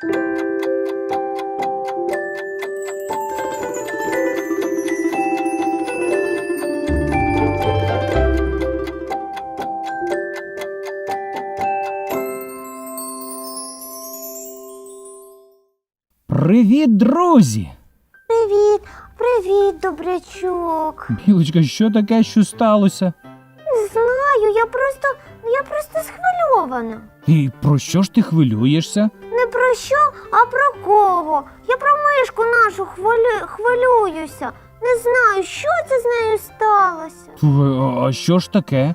Привіт, друзі! Привіт, привіт, добрячок. Білочка, що таке, що сталося? Не знаю, я просто. я просто схвильована. І про що ж ти хвилюєшся? Про що, а про кого? Я про мишку нашу хвилю... хвилююся. Не знаю, що це з нею сталося. Фу, А а що ж таке?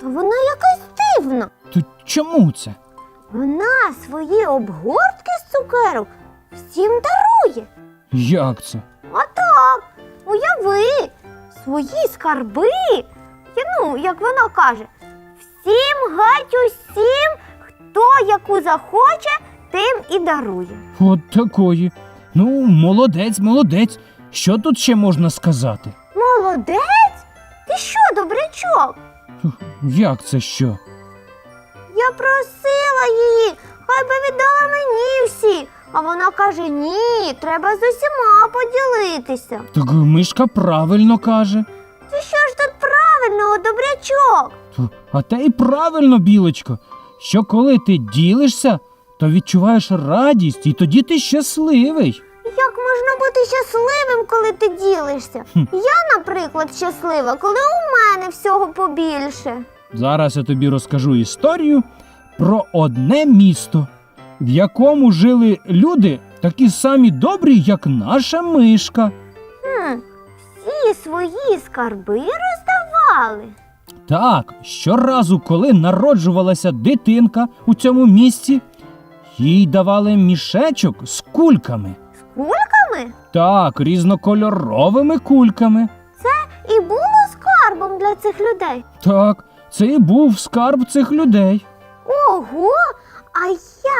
Та вона якась дивна. То чому це? Вона свої обгортки з цукерок всім дарує. Як це? А так, уяви, свої скарби, я, ну, як вона каже, всім геть усім, хто яку захоче, тим і дарує. От такої. Ну, молодець, молодець. Що тут ще можна сказати? Молодець? Ти що, добрячок? Як це що? Я просила її, хай би віддала мені всі. А вона каже: ні, треба з усіма поділитися. Так мишка правильно каже. Ти що ж тут правильного, добрячок? А те й правильно, білочко, що коли ти ділишся, то відчуваєш радість, і тоді ти щасливий. Як можна бути щасливим, коли ти ділишся? Хм. Я, наприклад, щаслива, коли у мене всього побільше. Зараз я тобі розкажу історію про одне місто, в якому жили люди такі самі добрі, як наша мишка. Хм, всі свої скарби роздавали. Так, щоразу, коли народжувалася дитинка у цьому місці, їй давали мішечок з кульками. З кульками? Так, різнокольоровими кульками. Це І було скарбом для цих людей. Так, це і був скарб цих людей. Ого! А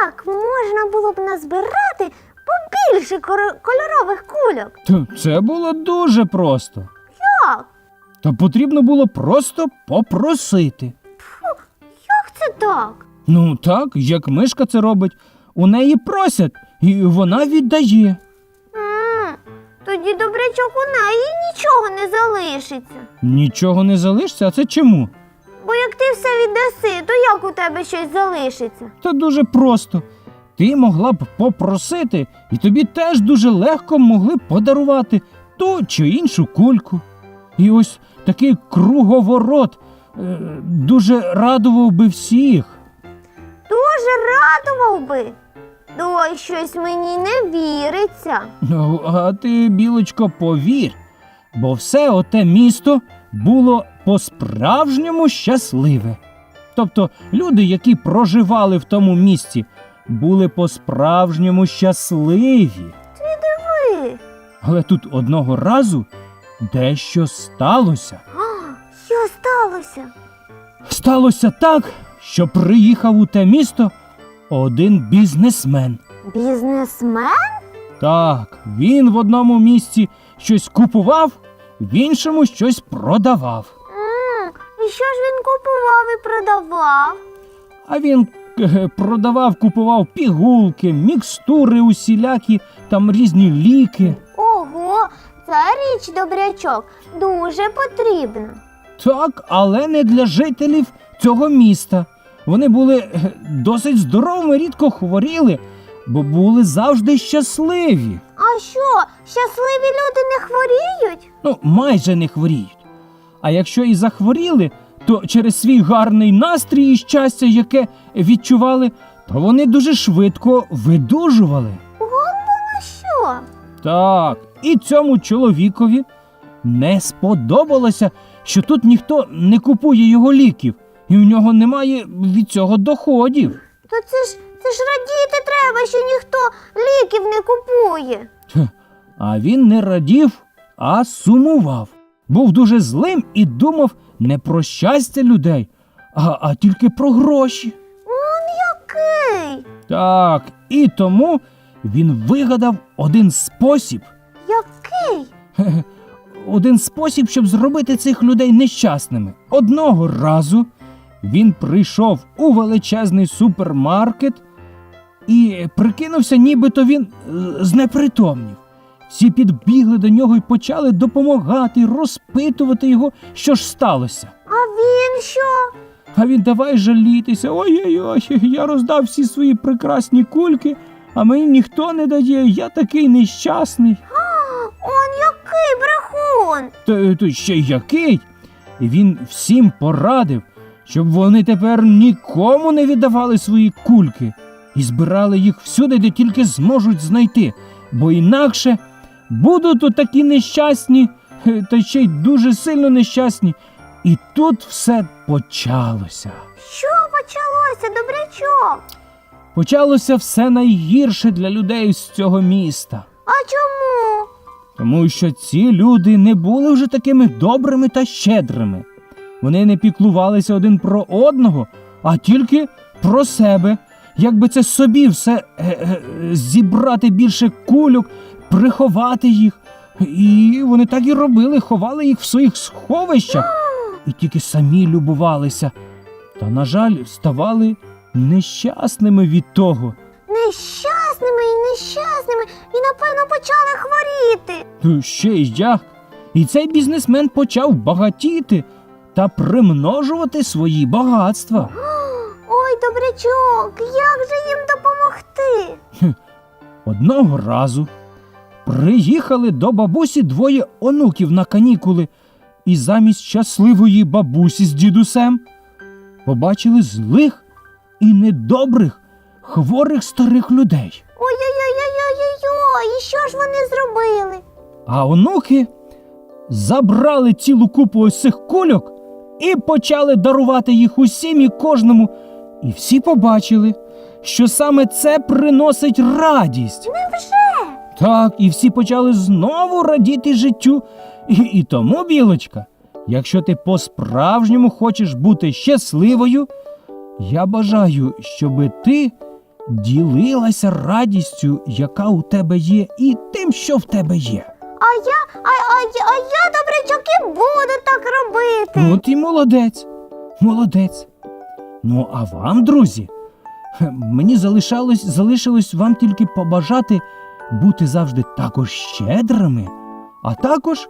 як можна було б назбирати побільше кольорових кульок? Це було дуже просто. Як? Та потрібно було просто попросити. Як це так? Ну так, як мишка це робить, у неї просять, і вона віддає. тоді добрячок у неї нічого не залишиться. Нічого не залишиться, а це чому? Бо як ти все віддаси, то як у тебе щось залишиться? Та дуже просто. Ти могла б попросити, і тобі теж дуже легко могли б подарувати ту чи іншу кульку. І ось такий круговорот е, дуже радував би всіх. Дуже радував би. Ой, щось мені не віриться. Ну, а ти, білочко, повір, бо все оте місто було по-справжньому щасливе. Тобто люди, які проживали в тому місці, були по-справжньому щасливі. Ви. Але тут одного разу дещо сталося. А, що сталося? Сталося так, що приїхав у те місто один бізнесмен. Бізнесмен? Так, він в одному місці щось купував, в іншому щось продавав. м і що ж він купував і продавав? А він е, продавав, купував пігулки, мікстури усілякі, там різні ліки. Ого, ця річ, добрячок, дуже потрібна. Так, але не для жителів цього міста. Вони були е, досить здоровими, рідко хворіли, бо були завжди щасливі. А що, щасливі люди не хворіють? Ну, майже не хворіють. А якщо і захворіли, то через свій гарний настрій і щастя, яке відчували, то вони дуже швидко видужували. А що? Так, і цьому чоловікові не сподобалося, що тут ніхто не купує його ліків, і в нього немає від цього доходів. То це ж це ж радіти треба, що ніхто ліків не купує. А він не радів, а сумував. Був дуже злим і думав не про щастя людей, а, а тільки про гроші. Он який? Так, і тому він вигадав один спосіб. Який? Хе-хе, Один спосіб, щоб зробити цих людей нещасними. Одного разу він прийшов у величезний супермаркет і прикинувся, нібито він е, знепритомнів. Всі підбігли до нього і почали допомагати, розпитувати його, що ж сталося. А він що? А він давай жалітися. Ой-ой-ой, я роздав всі свої прекрасні кульки, а мені ніхто не дає, я такий нещасний. Он який брехун. Та то ще який? І він всім порадив, щоб вони тепер нікому не віддавали свої кульки і збирали їх всюди, де тільки зможуть знайти, бо інакше будуть отакі нещасні, та ще й дуже сильно нещасні. І тут все почалося. Що почалося, добрячок? Почалося все найгірше для людей з цього міста. А чому? Тому що ці люди не були вже такими добрими та щедрими. Вони не піклувалися один про одного, а тільки про себе. Якби це собі все е, е, зібрати більше кульок, приховати їх. І вони так і робили, ховали їх в своїх сховищах і тільки самі любувалися. Та, на жаль, ставали нещасними від того. Нещасними і нещасними, і напевно почали хворіти. Ще й як. І цей бізнесмен почав багатіти та примножувати свої багатства. Ой, добрячок, як же їм допомогти? Одного разу приїхали до бабусі двоє онуків на канікули, і замість щасливої бабусі з дідусем побачили злих і недобрих, хворих старих людей. Ой-ой-ой-ой-ой-ой, і що ж вони зробили? А онуки забрали цілу купу ось цих кульок і почали дарувати їх усім і кожному. І всі побачили, що саме це приносить радість. Невже? Так, і всі почали знову радіти життю. І, і тому, білочка, якщо ти по-справжньому хочеш бути щасливою, я бажаю, щоби ти ділилася радістю, яка у тебе є, і тим, що в тебе є. А я, а, а, я- а я, добрячок, і буду так робити. От і молодець, молодець. Ну, а вам, друзі, хе, мені залишалось, залишилось вам тільки побажати бути завжди також щедрими, а також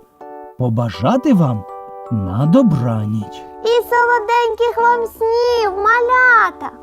побажати вам на добраніч. І солоденьких вам снів, малята.